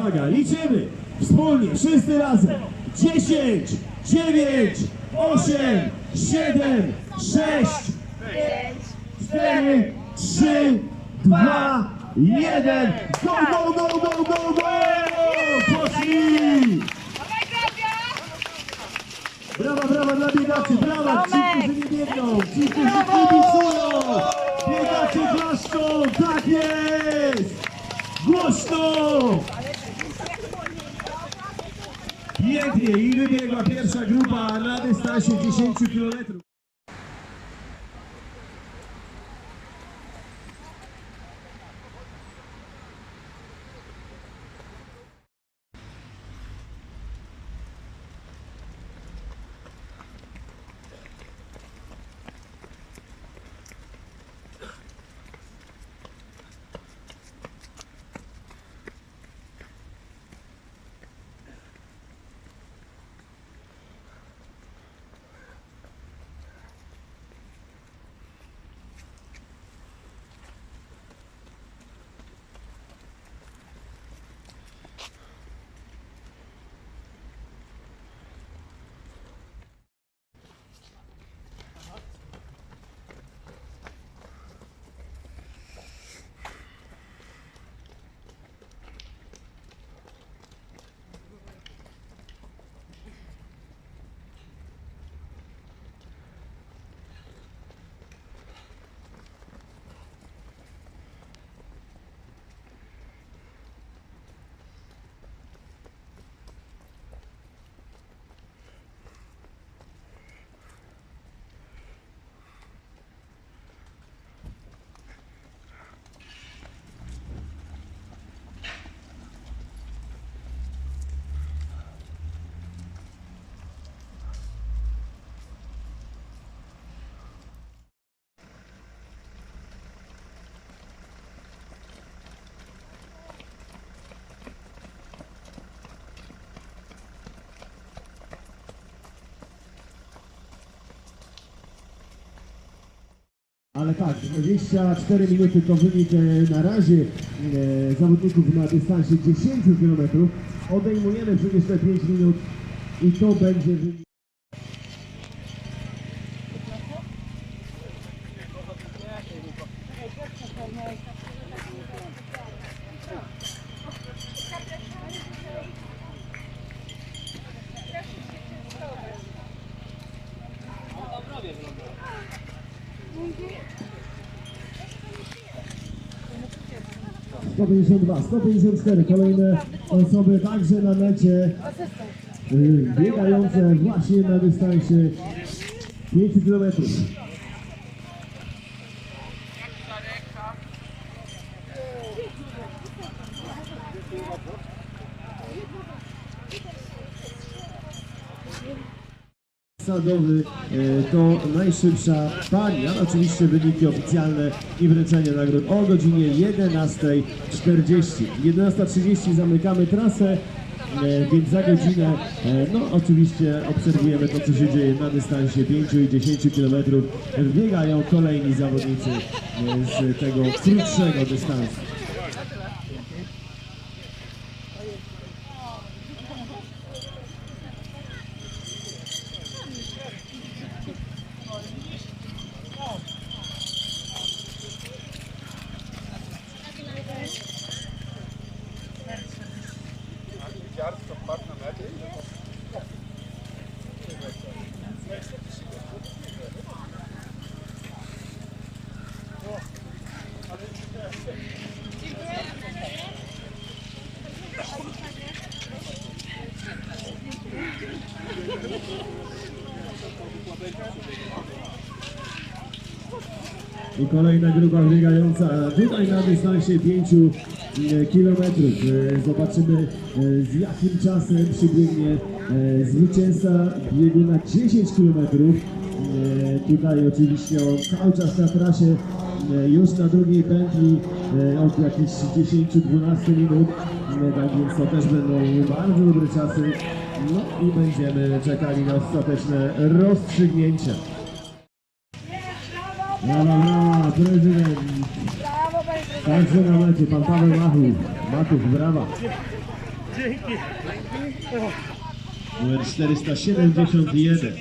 Uwaga, liczymy wspólnie, wszyscy razem. 10, 9, 8, 7, 6, 4, 3, 2, 1. Go, go, go, go, go, go! Poszli! Brawa, brawa dla biegaczy, brawa! Ci, którzy nie biegną, ci, którzy kibicują! Biegacze klaszczą, tak jest! Głośno! Pięknie i wybiegła pierwsza grupa na dystansie 10 km. Ale tak, 24 minuty to wynik e, na razie e, zawodników na dystansie 10 km. Odejmujemy przecież te 5 minut i to będzie wynik. Sto pięćdziesiąt dwa, 154, kolejne osoby także na mecie y, biegające właśnie na dystansie 5 km. E, to najszybsza pani, a oczywiście wyniki oficjalne i wręczenie nagród o godzinie 11.40. 11.30 zamykamy trasę, e, więc za godzinę e, no oczywiście obserwujemy to co się dzieje na dystansie 5 i 10 km. Biegają kolejni zawodnicy z tego krótszego dystansu. I kolejna grupa biegająca tutaj na dystansie 5 km. Zobaczymy e, z jakim czasem przybiegnie e, zwycięzca biegu na 10 km. Tutaj oczywiście on cały czas na trasie e, już na drugiej pętli e, od jakichś 10-12 minut. E, Tak więc to też będą bardzo dobre czasy. No i będziemy czekali na ostateczne rozstrzygnięcia. Brawa, prezydent. Także na mecie pan Paweł Machuch. Machuch, brawa. Dzięki. Numer 471.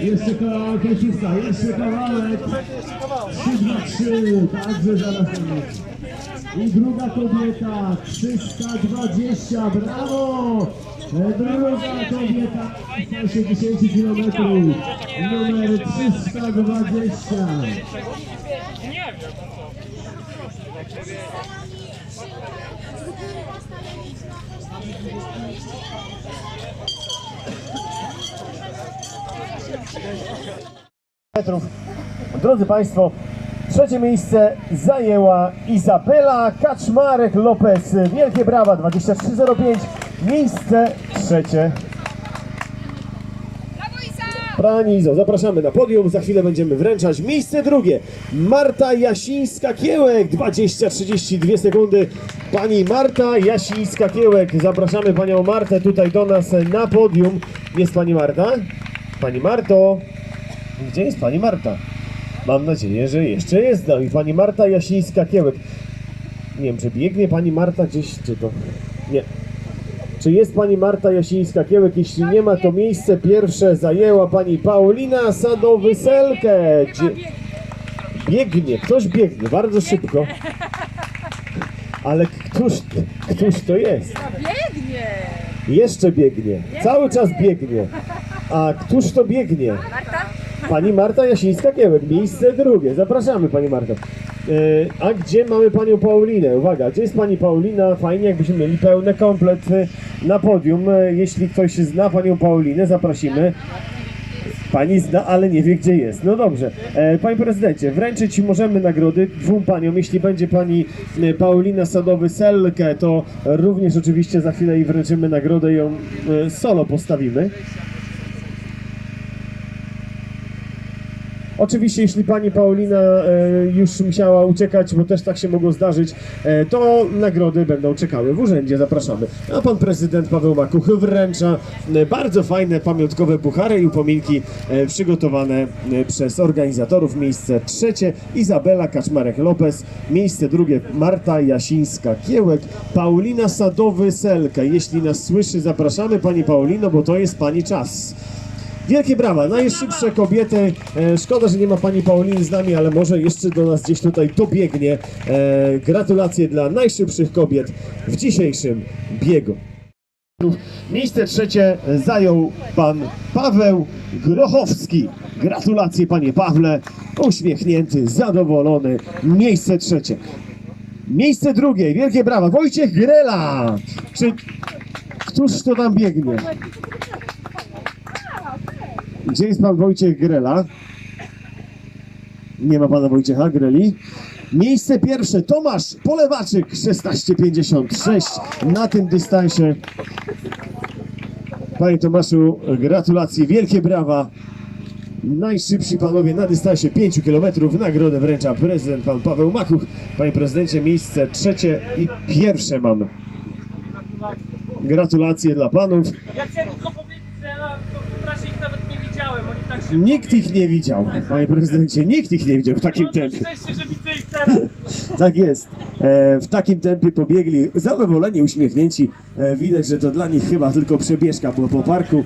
Jeszcze kawałek Ojciska, jeszcze kawałek. 3-2-3, także zaraz tam jest. I druga kobieta, 320, brawo! Druga kobieta, 80 km, numer 320. metrów. Drodzy Państwo, trzecie miejsce zajęła Izabela Kaczmarek Lopez. Wielkie brawa, 23.05. Miejsce trzecie. Pani Izo, zapraszamy na podium, za chwilę będziemy wręczać. Miejsce drugie, Marta Jasińska-Kiełek, 20-32 sekundy. Pani Marta Jasińska-Kiełek, zapraszamy Panią Martę tutaj do nas na podium. Jest Pani Marta? Pani Marto, gdzie jest Pani Marta? Mam nadzieję, że jeszcze jest z nami. Pani Marta Jasińska-Kiełek. Nie wiem, czy biegnie Pani Marta gdzieś, czy to... Nie. Czy jest pani Marta Jasińska-Kiełek? Jeśli nie ma, to miejsce pierwsze zajęła pani Paulina Sadowy-Selkę. Dzie- Biegnie, ktoś biegnie, bardzo szybko. Ale któż, któż to jest? Biegnie! Jeszcze biegnie, cały czas biegnie. A któż to biegnie? Pani Marta Jasińska-Kiełek, miejsce drugie. Zapraszamy Pani Marto. E, A gdzie mamy Panią Paulinę? Uwaga, gdzie jest Pani Paulina? Fajnie jakbyśmy mieli pełny komplet e, na podium. E, Jeśli ktoś zna Panią Paulinę, zaprosimy. Pani zna, ale nie wie gdzie jest. No dobrze. Panie prezydencie, wręczyć możemy nagrody dwóm paniom. Jeśli będzie pani Paulina Sadowy-Selkę, to również oczywiście za chwilę jej wręczymy nagrodę ją solo postawimy. Oczywiście, jeśli pani Paulina e, już musiała uciekać, bo też tak się mogło zdarzyć, e, to nagrody będą czekały w urzędzie. Zapraszamy. A pan prezydent Paweł Makuch wręcza e, bardzo fajne pamiątkowe puchary i upominki przygotowane przez organizatorów. Miejsce trzecie Izabela Kaczmarek-Lopez, miejsce drugie Marta Jasińska-Kiełek, Paulina Sadowy-Selka. Jeśli nas słyszy, zapraszamy pani Paulino, bo to jest pani czas. Wielkie brawa, najszybsze kobiety. E, szkoda, że nie ma pani Pauliny z nami, ale może jeszcze do nas gdzieś tutaj dobiegnie. E, gratulacje dla najszybszych kobiet w dzisiejszym biegu. Miejsce trzecie zajął pan Paweł Grochowski. Gratulacje panie Pawle. Uśmiechnięty, zadowolony. Miejsce trzecie. Miejsce drugie, wielkie brawa, Wojciech Grela. Czy któż to tam biegnie? Gdzie jest pan Wojciech Grela? Nie ma pana Wojciecha Greli. Miejsce pierwsze Tomasz Polewaczyk 1656 na tym dystansie. Panie Tomaszu, gratulacje, wielkie brawa. Najszybsi panowie na dystansie 5 km. Nagrodę wręcza prezydent pan Paweł Makuch. Panie prezydencie, miejsce trzecie i pierwsze mamy. Gratulacje dla panów. Ja chciałem tylko powiedzieć, że ja w trasie ich nawet nie widziałem, oni tak się... Nikt ich nie widział, panie prezydencie, nikt ich nie widział w takim tempie. szczęście, że widzę ich teraz. Tak jest. E, w takim tempie pobiegli, zadowoleni, uśmiechnięci. E, widać, że to dla nich chyba tylko przebieżka była po parku.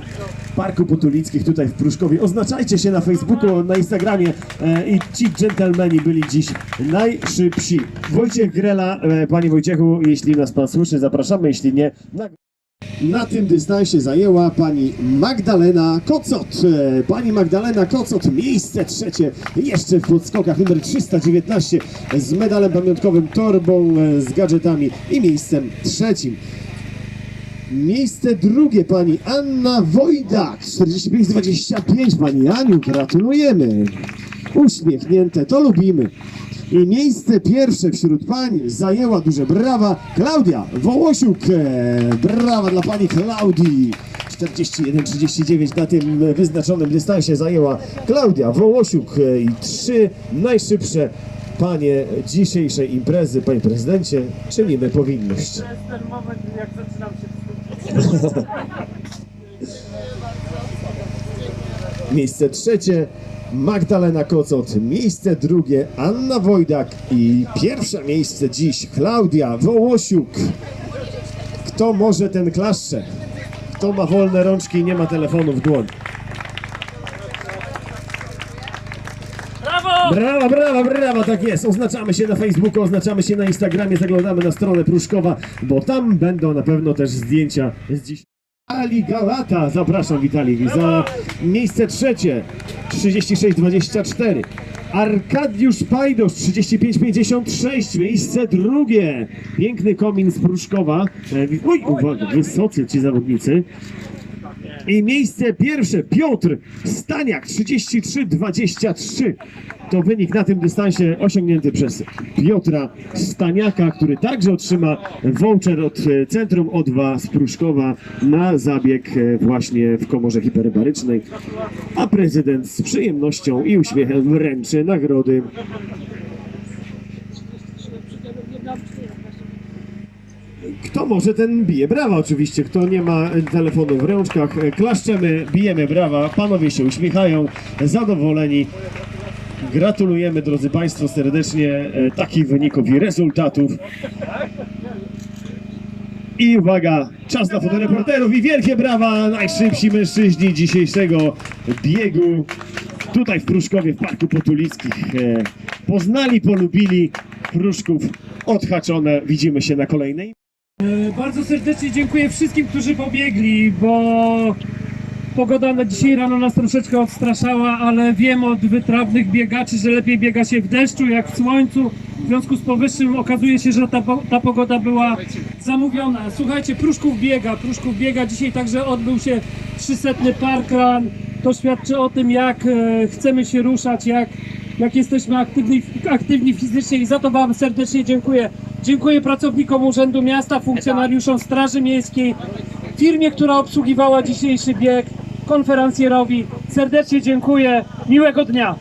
Parku Potulickich tutaj w Pruszkowie. Oznaczajcie się na Facebooku, na Instagramie e, i ci dżentelmeni byli dziś najszybsi. Wojciech Grela, e, panie Wojciechu, jeśli nas pan słyszy, zapraszamy, jeśli nie, na... Na tym dystansie zajęła pani Magdalena Kocot. E, Pani Magdalena Kocot, miejsce trzecie, jeszcze w podskokach numer 319 z medalem pamiątkowym, torbą e, z gadżetami i miejscem trzecim. Miejsce drugie pani Anna Wojdak, 45-25. Pani Aniu, gratulujemy. Uśmiechnięte, to lubimy. I miejsce pierwsze wśród pań zajęła duże brawa Klaudia Wołosiuk. E, Brawa dla pani Klaudii. 41-39 na tym wyznaczonym dystansie zajęła Klaudia Wołosiuk e, i trzy najszybsze panie dzisiejszej imprezy. Panie prezydencie, czynimy powinność. To jest ten moment, jak zaczynam się. Miejsce trzecie Magdalena Kocot, miejsce drugie Anna Wojdak i pierwsze miejsce dziś Klaudia Wołosiuk. Kto może ten klaszcze? Kto ma wolne rączki i nie ma telefonu w dłoni? Brawo! Brawa, brawa, brawa, tak jest. Oznaczamy się na Facebooku, oznaczamy się na Instagramie, zaglądamy na stronę Pruszkowa, bo tam będą na pewno też zdjęcia z dziś. Ali Galata, zapraszam Witali, za miejsce trzecie 36-24. Arkadiusz Pajdosz 35-56, miejsce drugie. Piękny komin z Pruszkowa. E, wi- Oj, uwaga, wysocy ci zawodnicy. I miejsce pierwsze Piotr Staniak 33-23. To wynik na tym dystansie osiągnięty przez Piotra Staniaka, który także otrzyma voucher od e, Centrum O2 z Pruszkowa na zabieg e, właśnie w komorze hiperbarycznej. A prezydent z przyjemnością i uśmiechem wręczy nagrody Kto może, ten bije brawa oczywiście. Kto nie ma telefonu w rączkach, e, klaszczemy, bijemy brawa. Panowie się uśmiechają, zadowoleni. Gratulujemy drodzy Państwo serdecznie e, takich wyników i rezultatów. I uwaga, czas dla fotoreporterów i wielkie brawa, najszybsi mężczyźni dzisiejszego biegu tutaj w Pruszkowie, w Parku Potulickich. E, Poznali, polubili Pruszków odhaczone. Widzimy się na kolejnej. Bardzo serdecznie dziękuję wszystkim, którzy pobiegli, bo pogoda na dzisiaj rano nas troszeczkę odstraszała, ale wiem od wytrawnych biegaczy, że lepiej biega się w deszczu jak w słońcu. W związku z powyższym okazuje się, że ta, ta pogoda była zamówiona. Słuchajcie, Pruszków biega, Pruszków biega. Dzisiaj także odbył się 300 parkrun. To świadczy o tym, jak e, chcemy się ruszać, jak, jak jesteśmy aktywni, aktywni fizycznie i za to Wam serdecznie dziękuję. Dziękuję pracownikom Urzędu Miasta, funkcjonariuszom Straży Miejskiej, firmie, która obsługiwała dzisiejszy bieg, konferencjerowi. Serdecznie dziękuję. Miłego dnia.